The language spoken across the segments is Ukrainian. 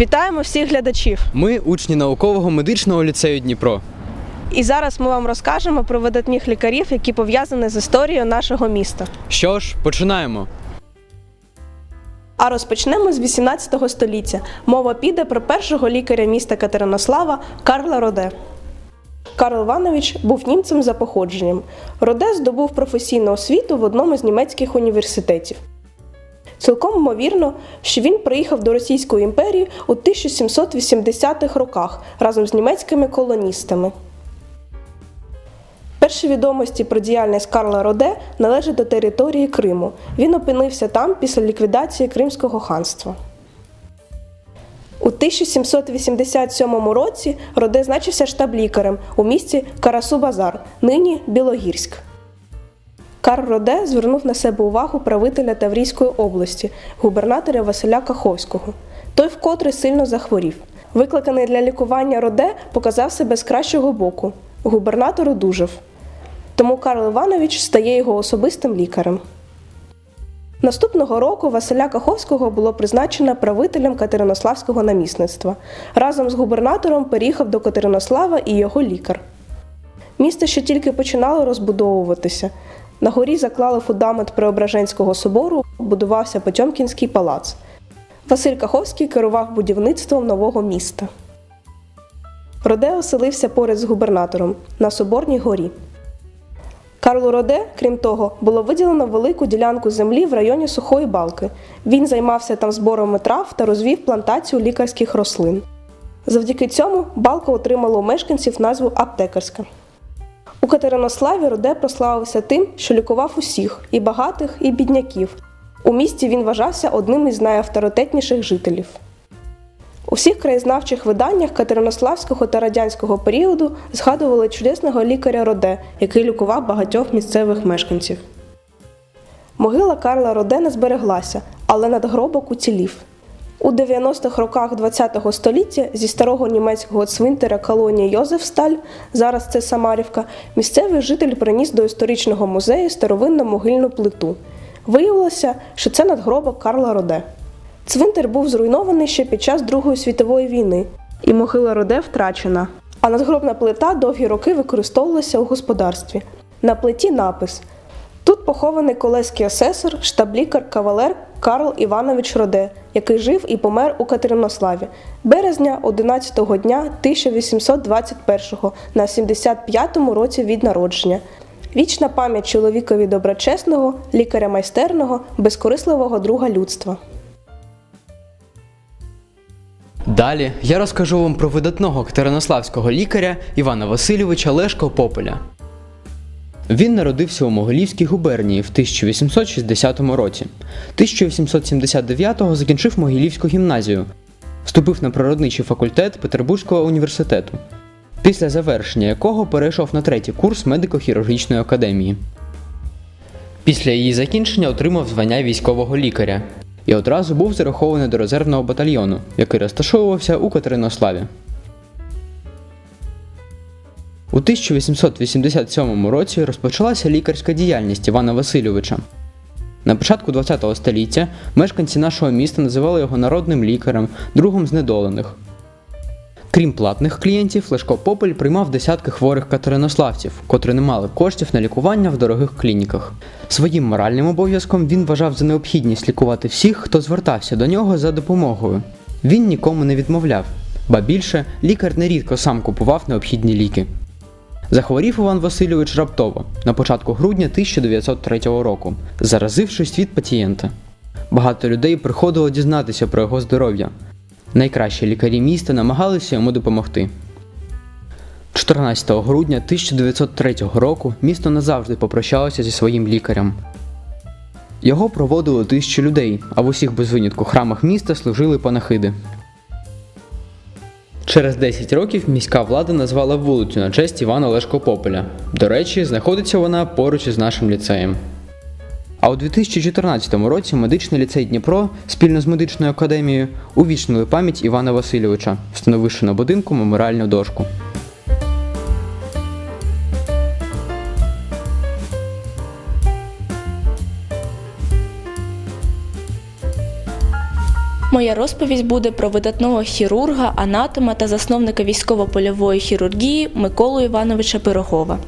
Вітаємо всіх глядачів! Ми учні наукового медичного ліцею Дніпро. І зараз ми вам розкажемо про видатних лікарів, які пов'язані з історією нашого міста. Що ж, починаємо. А розпочнемо з 18 століття. Мова піде про першого лікаря міста Катеринослава Карла Роде. Карл Іванович був німцем за походженням. Роде здобув професійну освіту в одному з німецьких університетів. Цілком ймовірно, що він приїхав до Російської імперії у 1780-х роках разом з німецькими колоністами. Перші відомості про діяльність Карла Роде належать до території Криму. Він опинився там після ліквідації Кримського ханства. У 1787 році Роде значився штаб-лікарем у місті Карасу-Базар, нині Білогірськ. Карл Роде звернув на себе увагу правителя Таврійської області, губернаторя Василя Каховського. Той вкотре сильно захворів. Викликаний для лікування Роде показав себе з кращого боку. Губернатор одужав. Тому Карл Іванович стає його особистим лікарем. Наступного року Василя Каховського було призначено правителем Катеринославського намісництва. Разом з губернатором переїхав до Катеринослава і його лікар. Місто ще тільки починало розбудовуватися. На горі заклали фундамент Преображенського собору, будувався Потьомкінський палац. Василь Каховський керував будівництвом нового міста. Роде оселився поряд з губернатором на Соборній горі. Карлу Роде, крім того, було виділено велику ділянку землі в районі Сухої Балки. Він займався там зборами трав та розвів плантацію лікарських рослин. Завдяки цьому балка отримала у мешканців назву Аптекарська. У Катеринославі Роде прославився тим, що лікував усіх і багатих, і бідняків. У місті він вважався одним із найавторитетніших жителів. У всіх краєзнавчих виданнях Катеринославського та радянського періоду згадували чудесного лікаря Роде, який лікував багатьох місцевих мешканців. Могила Карла Роде не збереглася, але надгробок уцілів. У 90-х роках ХХ століття зі старого німецького цвинтаря колонії Йозефсталь, зараз це Самарівка, місцевий житель приніс до історичного музею старовинну могильну плиту. Виявилося, що це надгробок Карла Роде. Цвинтар був зруйнований ще під час Другої світової війни, і могила Роде втрачена. А надгробна плита довгі роки використовувалася у господарстві. На плиті напис: Тут похований колеський асесор, штаблікар, кавалер Карл Іванович Роде, який жив і помер у Катеринославі березня 11-го дня 1821-го на 75-му році від народження. Вічна пам'ять чоловікові доброчесного, лікаря майстерного, безкорисливого друга людства. Далі я розкажу вам про видатного катеринославського лікаря Івана Васильовича Лешко Пополя. Він народився у Могилівській губернії в 1860 році. 1879-го закінчив Могилівську гімназію, вступив на природничий факультет Петербурзького університету, після завершення якого перейшов на третій курс медико-хірургічної академії. Після її закінчення отримав звання військового лікаря і одразу був зарахований до резервного батальйону, який розташовувався у Катеринославі. У 1887 році розпочалася лікарська діяльність Івана Васильовича. На початку ХХ століття мешканці нашого міста називали його народним лікарем, другом знедолених. Крім платних клієнтів, Лешко Попель приймав десятки хворих катеринославців, котрі не мали коштів на лікування в дорогих клініках. Своїм моральним обов'язком він вважав за необхідність лікувати всіх, хто звертався до нього за допомогою. Він нікому не відмовляв, ба більше лікар нерідко сам купував необхідні ліки. Захворів Іван Васильович раптово на початку грудня 1903 року, заразившись від пацієнта. Багато людей приходило дізнатися про його здоров'я. Найкращі лікарі міста намагалися йому допомогти. 14 грудня 1903 року місто назавжди попрощалося зі своїм лікарем. Його проводили тисячі людей, а в усіх без винятку храмах міста служили панахиди. Через 10 років міська влада назвала вулицю на честь Івана Лешко Пополя. До речі, знаходиться вона поруч із нашим ліцеєм. А у 2014 році медичний ліцей Дніпро спільно з медичною академією увічнили пам'ять Івана Васильовича, встановивши на будинку меморіальну дошку. Моя розповідь буде про видатного хірурга, анатома та засновника військово-польової хірургії Миколу Івановича Пирогова.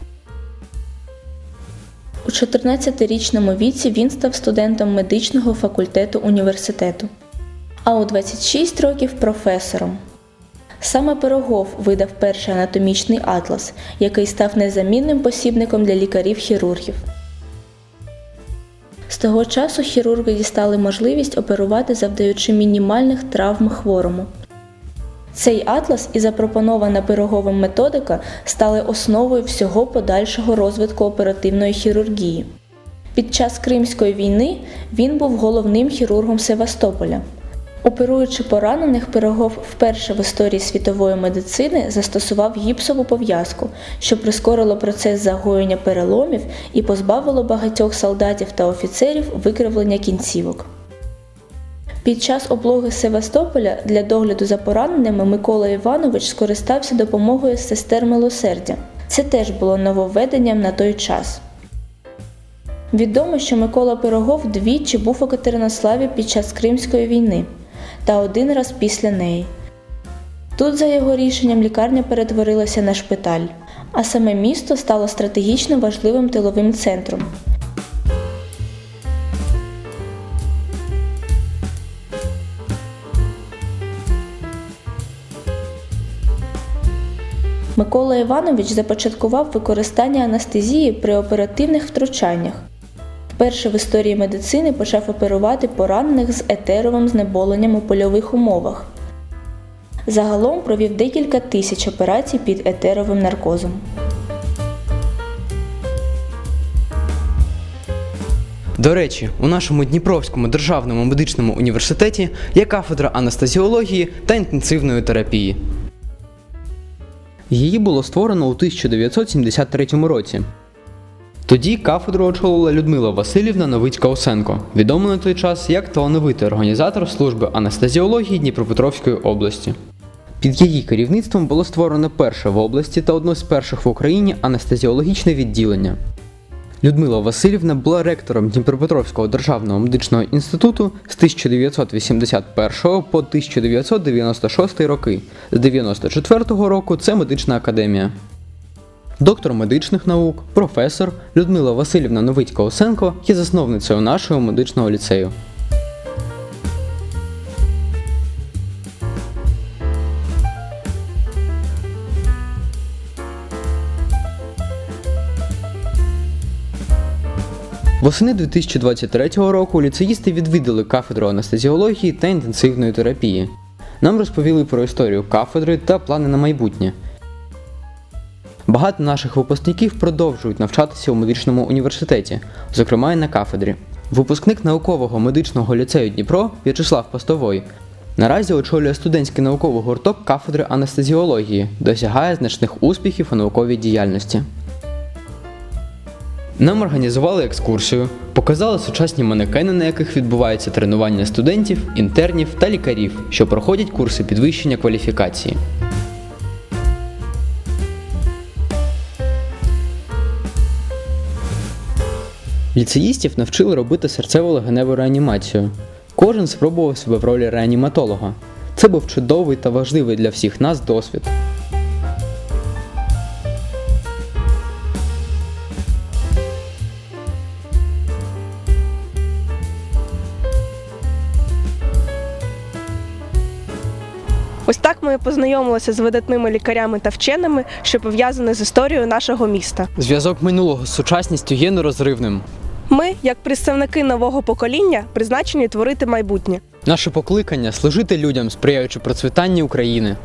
У 14-річному віці він став студентом медичного факультету університету, а у 26 років професором. Саме Пирогов видав перший анатомічний атлас, який став незамінним посібником для лікарів-хірургів. З того часу хірурги дістали можливість оперувати, завдаючи мінімальних травм хворому. Цей атлас і запропонована пироговим методика стали основою всього подальшого розвитку оперативної хірургії. Під час Кримської війни він був головним хірургом Севастополя. Оперуючи поранених, Пирогов вперше в історії світової медицини застосував гіпсову пов'язку, що прискорило процес загоєння переломів і позбавило багатьох солдатів та офіцерів викривлення кінцівок. Під час облоги Севастополя для догляду за пораненими Микола Іванович скористався допомогою сестер милосердя. Це теж було нововведенням на той час. Відомо, що Микола Пирогов двічі був у Катеринославі під час Кримської війни та один раз після неї. Тут, за його рішенням, лікарня перетворилася на шпиталь, а саме місто стало стратегічно важливим тиловим центром. Микола Іванович започаткував використання анестезії при оперативних втручаннях. Вперше в історії медицини почав оперувати поранених з етеровим знеболенням у польових умовах. Загалом провів декілька тисяч операцій під етеровим наркозом. До речі, у нашому Дніпровському державному медичному університеті є кафедра анестезіології та інтенсивної терапії. Її було створено у 1973 році. Тоді кафедру очолила Людмила Васильівна Новицька-Осенко, відома на той час як талановитий організатор служби анестезіології Дніпропетровської області. Під її керівництвом було створено перше в області та одне з перших в Україні анестезіологічне відділення. Людмила Васильівна була ректором Дніпропетровського державного медичного інституту з 1981 по 1996 роки. З 1994 року це медична академія. Доктор медичних наук, професор Людмила Васильівна Новицька-Осенко є засновницею нашого медичного ліцею. Восени 2023 року ліцеїсти відвідали кафедру анестезіології та інтенсивної терапії. Нам розповіли про історію кафедри та плани на майбутнє. Багато наших випускників продовжують навчатися у медичному університеті, зокрема і на кафедрі. Випускник наукового медичного ліцею Дніпро В'ячеслав Постовой наразі очолює студентський науковий гурток кафедри анестезіології, досягає значних успіхів у науковій діяльності. Нам організували екскурсію, показали сучасні манекени, на яких відбувається тренування студентів, інтернів та лікарів, що проходять курси підвищення кваліфікації. Ліцеїстів навчили робити серцево-легеневу реанімацію. Кожен спробував себе в ролі реаніматолога. Це був чудовий та важливий для всіх нас досвід. Ось так ми познайомилися з видатними лікарями та вченими, що пов'язані з історією нашого міста. Зв'язок минулого з сучасністю є нерозривним. Ми, як представники нового покоління, призначені творити майбутнє. Наше покликання служити людям, сприяючи процвітанню України.